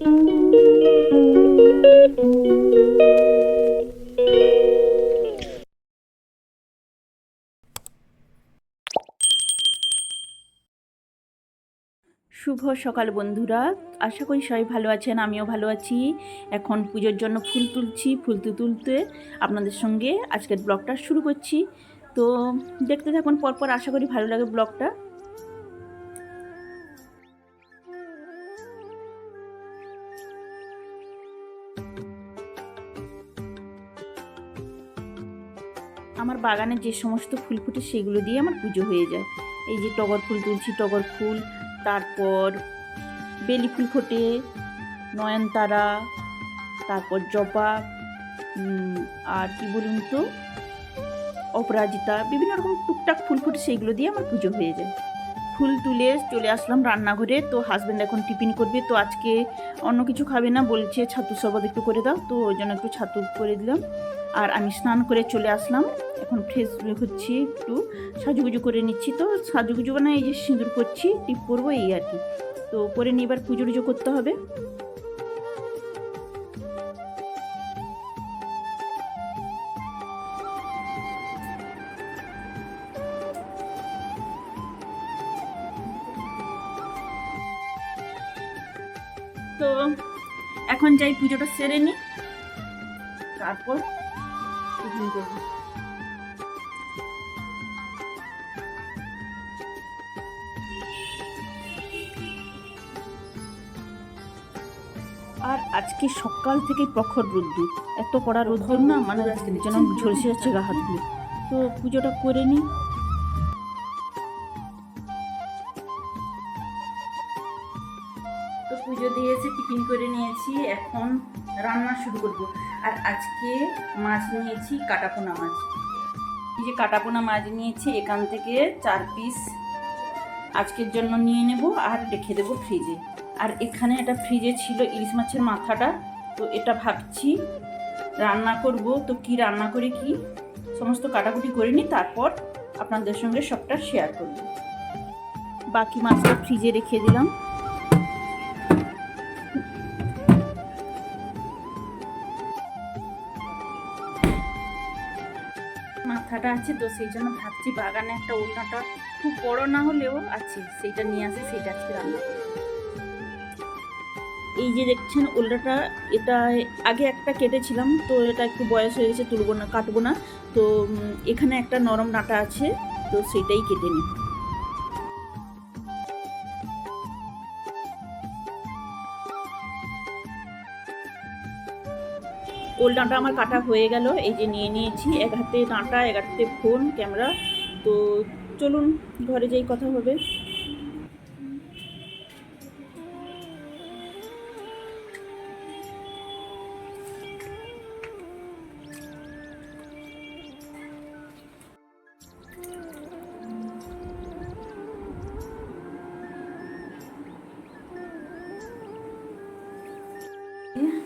শুভ সকাল বন্ধুরা। আশা করি সবাই ভালো আছেন, আমিও ভালো আছি। এখন পুজোর জন্য ফুল তুলছি, ফুল তুলতে আপনাদের সঙ্গে আজকের ব্লগটা শুরু করছি। তো দেখতে থাকুন, পরপর আশা করি ভালো লাগে ব্লগটা। বাগানে যে সমস্ত ফুল ফুটে সেগুলো দিয়ে আমার পুজো হয়ে যায়। এই যে টগর ফুল তুলছি, টগর ফুল, তারপর বেলি ফুল ফোটে, নয়নতারা, তারপর জবা আর কি বলুন তো, অপরাজিতা, বিভিন্ন রকম টুকটাক ফুল ফুটে সেইগুলো দিয়ে আমার পুজো হয়ে যায়। ফুল তুলে চলে আসলাম রান্নাঘরে। তো হাজব্যান্ড এখন টিফিন করবে, তো আজকে অন্য কিছু খাবে না, বলছে ছাতু শরবত একটু করে দাও। তো ওই জন্য একটু ছাতু করে দিলাম। আর আমি স্নান করে চলে আসলাম। এখন ফ্রেশ হচ্ছি, একটু সাজুগুজু করে নিচ্ছি। তো সাজুগুজু মানে এই যে সিঁদুর করছি, টিপ করব, এই আর কি। তো করে নিয়ে এবার পুজো টুজো করতে হবে। তো এখন যাই পুজোটা সেরে নিই তারপর টিফিন করব আর আজকে সকাল থেকে প্রখর রোদ্দুর। এত কড়া রোদ্দুর না মানে যেন ঝলসে যাচ্ছে গা হাতগুলো তো পুজোটা করে নিই তো পুজো দিয়েছে, টিফিন করে নিয়েছি, এখন রান্না শুরু করব। আর আজকে মাছ নিয়েছি, কাটাপোনা মাছ। এই যে কাটাপোনা মাছ নিয়েছি, এখান থেকে চার পিস আজকের জন্য নিয়ে নেব আর রেখে দেবো ফ্রিজে আর এখানে এটা ফ্রিজে ছিল ইলিশ মাছের মাথাটা, তো এটা ভাবছি রান্না করব। তো কি রান্না করে কি সমস্ত কাটাকুটি করে নিই, তারপর আপনাদের সঙ্গে সবটা শেয়ার করব। বাকি মাছটা ফ্রিজে রেখে দিলাম। মাথাটা আছে তো, সেই জন্য ভাবছি বাগানে একটা ওলনাটা খুব বড় না হলেও আছে, সেইটা নিয়ে আসি, সেইটা আজকে রান্না এই যে দেখছেন ওলনাটা এটা আগে একটা কেটেছিলাম, তো এটা একটু বয়স হয়ে গেছে, তুলবো না, কাটবো না। তো এখানে একটা নরম ডাঁটা আছে, তো সেটাই কেটে নিই। ওল ডাঁটা আমার কাটা হয়ে গেল। এই যে নিয়ে নিয়েছি, এক হাতে ডাঁটা, এক হাতে ফোন, ক্যামেরা। তো চলুন, ঘরে যেই কথা হবে।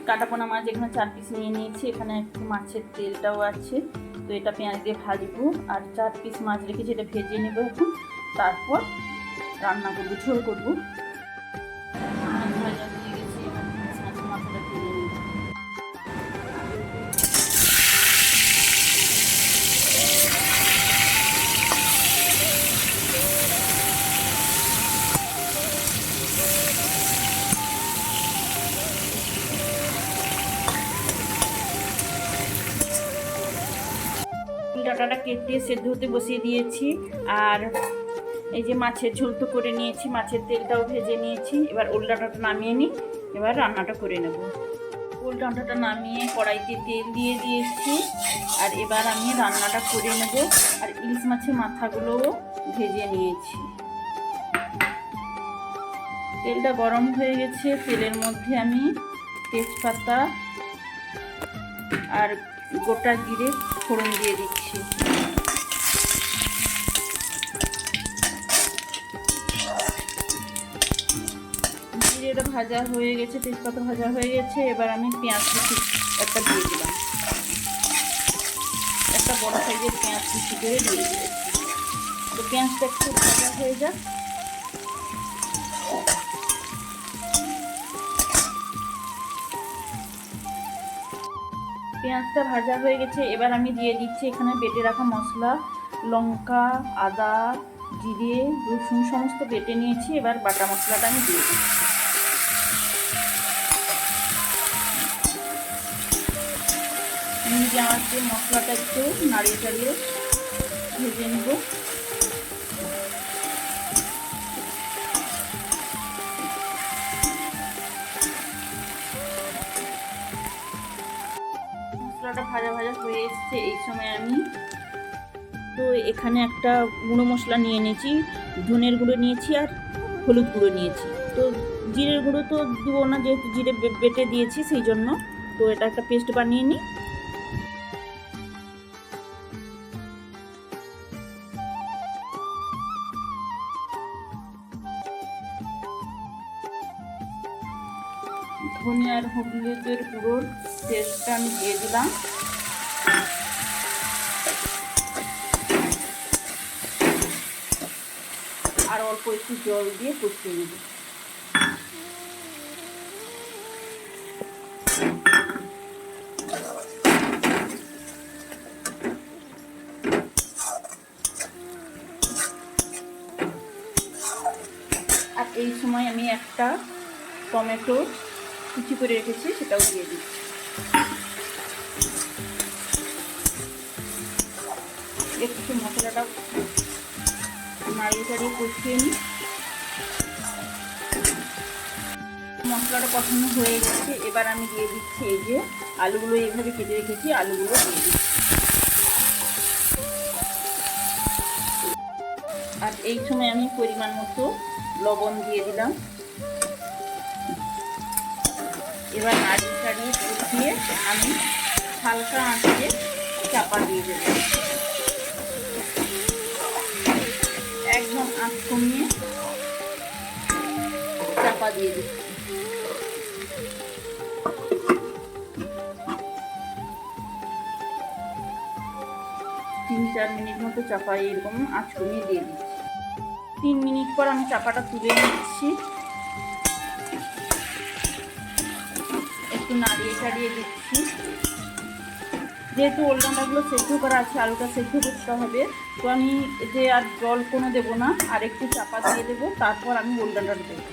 কাটাপোনা মাছ এখানে চার পিস নিয়ে নিয়েছি, এখানে একটু মাছের তেলটাও আছে। তো এটা পেঁয়াজ দিয়ে ভাজবো, আর চার পিস মাছ রেখেছি এটা ভেজে নেব এখন, তারপর রান্না করব, ঝোল করব। ডাটাটা কেটে সেদ্ধ হতে বসিয়ে দিয়েছি। আর এই যে মাছের ঝোল তো করে নিয়েছি, মাছের তেলটাও ভেজে নিয়েছি। এবার ওল ডাঁটাটা নামিয়ে নিই, এবার রান্নাটা করে নেব। ওল ডাঁটাটা নামিয়ে কড়াইতে তেল দিয়ে দিয়েছি, আর এবার আমি রান্নাটা করে নেব। আর ইলিশ মাছের মাথাগুলোও ভেজে নিয়েছি। তেলটা গরম হয়ে গেছে, তেলের মধ্যে আমি তেজপাতা আর গোটা জিরে ফোড়ন দিয়ে দিচ্ছি। এটা ভাজা হয়ে গেছে, তেজপাতা ভাজা হয়ে গেছে। এবার আমি পেঁয়াজ কুচি একটা দিয়ে দিলাম। একটা বড় সাইজের পেঁয়াজ কুচি করে দিয়ে দিলাম। তো পেঁয়াজটা একটু ভাজা হয়ে যাক। পেঁয়াজটা ভাজা হয়ে গেছে। এবার আমি দিয়ে দিচ্ছি এখানে বেটে রাখা মশলা, লঙ্কা, আদা, জিরে, রসুন, সমস্ত বেটে নিয়েছি। এবার বাটা মশলাটা আমি দিয়ে দিচ্ছি। নিজে আমাকে মশলাটা একটু নাড়িয়ে চাড়িয়ে ভেজে নেব। মশলাটা ভাজা ভাজা হয়ে এসছে এই সময় আমি। তো এখানে একটা গুঁড়ো মশলা নিয়ে নিয়েছি, ধনের গুঁড়ো নিয়েছি আর হলুদ গুঁড়ো নিয়েছি। তো জিরের গুঁড়ো তো দেবো না, যেহেতু জিরে বেটে দিয়েছি সেই জন্য। তো এটা একটা পেস্ট বানিয়ে নিই। ধনিয়া আর হলুদের গুঁড়োর পেস্টটা আমি দিয়ে দিলাম। আর অল্প একটু জল দিয়ে কষিয়ে নেব। আর এই সময় আমি একটা টমেটো কুচি করে রেখেছি, সেটাও দিয়ে দিচ্ছি। একটু মশলাটা নাড়িয়ে চাড়িয়ে কষিয়ে নিই। মশলাটা কষানো হয়ে গেছে, এবার আমি দিয়ে দিচ্ছি এই যে আলুগুলো, এইভাবে কেটে রেখেছি, আলুগুলো দিয়ে দিচ্ছি। আর এই সময় আমি পরিমাণ মতো লবণ দিয়ে দিলাম। এবার নাড়িয়ে চাড়িয়ে কষিয়ে আমি হালকা আঁচে চাপা দিয়ে দেবো। একদম আঁচ কমিয়ে চাপা দিয়ে দিচ্ছি তিন চার মিনিট মতো চাপা এরকম আঁচ কমিয়ে দিয়ে দিচ্ছি। তিন মিনিট পর আমি চাপাটা তুলে নিচ্ছি। একটু নাড়িয়ে চাড়িয়ে দিচ্ছি। যেহেতু ওলডান্ডাগুলো সেদ্ধ করা আছে, আলুটা সেদ্ধ করতে হবে। তো আমি এতে আর জল কোনো দেবো না, আর একটু চাপা দিয়ে দেবো, তারপর আমি ওলডান্ডাটা দেবো।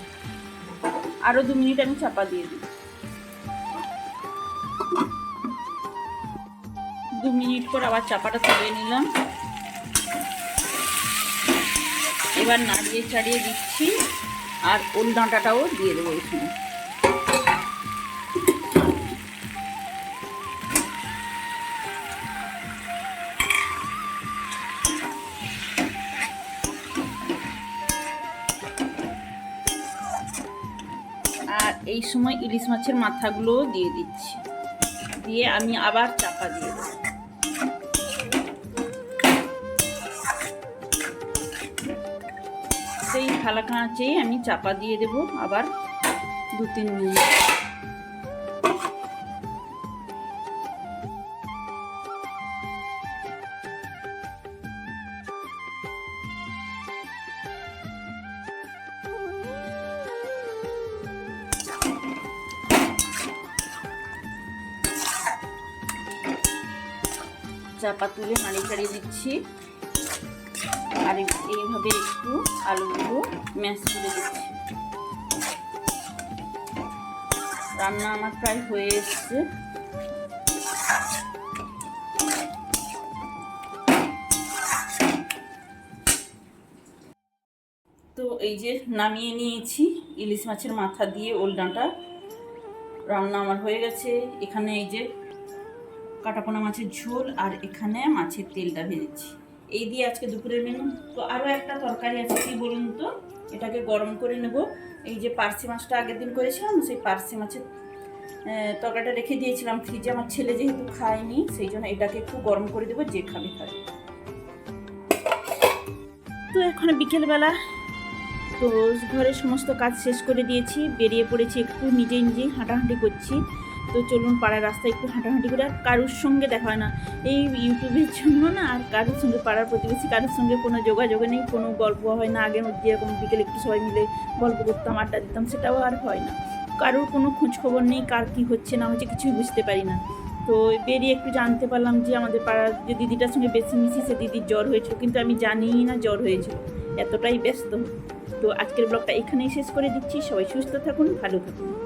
আরও দু মিনিট আমি চাপা দিয়ে দিই। দু মিনিট পর আবার চাপাটা তুলে নিলাম। এবার নাড়িয়ে চাড়িয়ে দিচ্ছি, আর ওল ডাঁটাটাও দিয়ে দেবো এখানে। এই সময় ইলিশ মাছের মাথাগুলো দিয়ে দিচ্ছি। দিয়ে আমি আবার চাপা দিয়ে দেবো। সেই থালা কাঁচেই আমি চাপা দিয়ে দেব আবার দু তিন মিনিট। চাপা তুলে নাড়িয়ে চাড়িয়ে দিচ্ছি। আর এইভাবে একটু আলুগুলো ম্যাশ করে দিচ্ছি। রান্না আমার প্রায় হয়ে এসছে। তো এই যে নামিয়ে নিয়েছি, ইলিশ মাছের মাথা দিয়ে ওল ডাঁটা রান্না আমার হয়ে গেছে। এখানে এই যে কাটাপোনা মাছের ঝোল আর এখানে মাছের তেলটা ভেজেছি। এই দিয়ে আজকে দুপুরের মেনু তো আরও একটা তরকারি আছে, কি বলুন তো? এটাকে গরম করে নেব। এই যে পার্সি মাছটা আগের দিন করেছিলাম, সেই পার্সি মাছের তরকারিটা রেখে দিয়েছিলাম। ফ্রিজে আমার ছেলে যেহেতু খায়নি, সেই জন্য এটাকে একটু গরম করে দেবো, যে খাবে খাবে। তো এখন বিকেলবেলা, তো ঘরের সমস্ত কাজ শেষ করে দিয়েছি। বেরিয়ে পড়েছি একটু, নিজেই নিজেই হাঁটাহাঁটি করছি। তো চলুন পাড়ার রাস্তায় একটু হাঁটাহাঁটি করে। আর কারুর সঙ্গে দেখা হয় না। এই ইউটিউবের জন্য না, আর কারুর সঙ্গে, পাড়ার প্রতিবেশী কারুর সঙ্গে কোনো যোগাযোগ নেই, কোনো গল্প হয় না। আগের মধ্যে যেরকম বিকেলে একটু সবাই মিলে গল্প করতাম, আড্ডা দিতাম, সেটাও আর হয় না। কারোর কোনো খোঁজ খবর নেই, কার কী হচ্ছে না হচ্ছে কিছুই বুঝতে পারি না। তো তো বেরিয়ে একটু জানতে পারলাম যে আমাদের পাড়ার যে দিদিটার সঙ্গে বেশি মিশি, সে দিদির জ্বর হয়েছিল। কিন্তু আমি জানিই না জ্বর হয়েছিল। এতটাই ব্যস্ত। তো আজকের ব্লগটা এখানেই শেষ করে দিচ্ছি। সবাই সুস্থ থাকুন, ভালো থাকুন।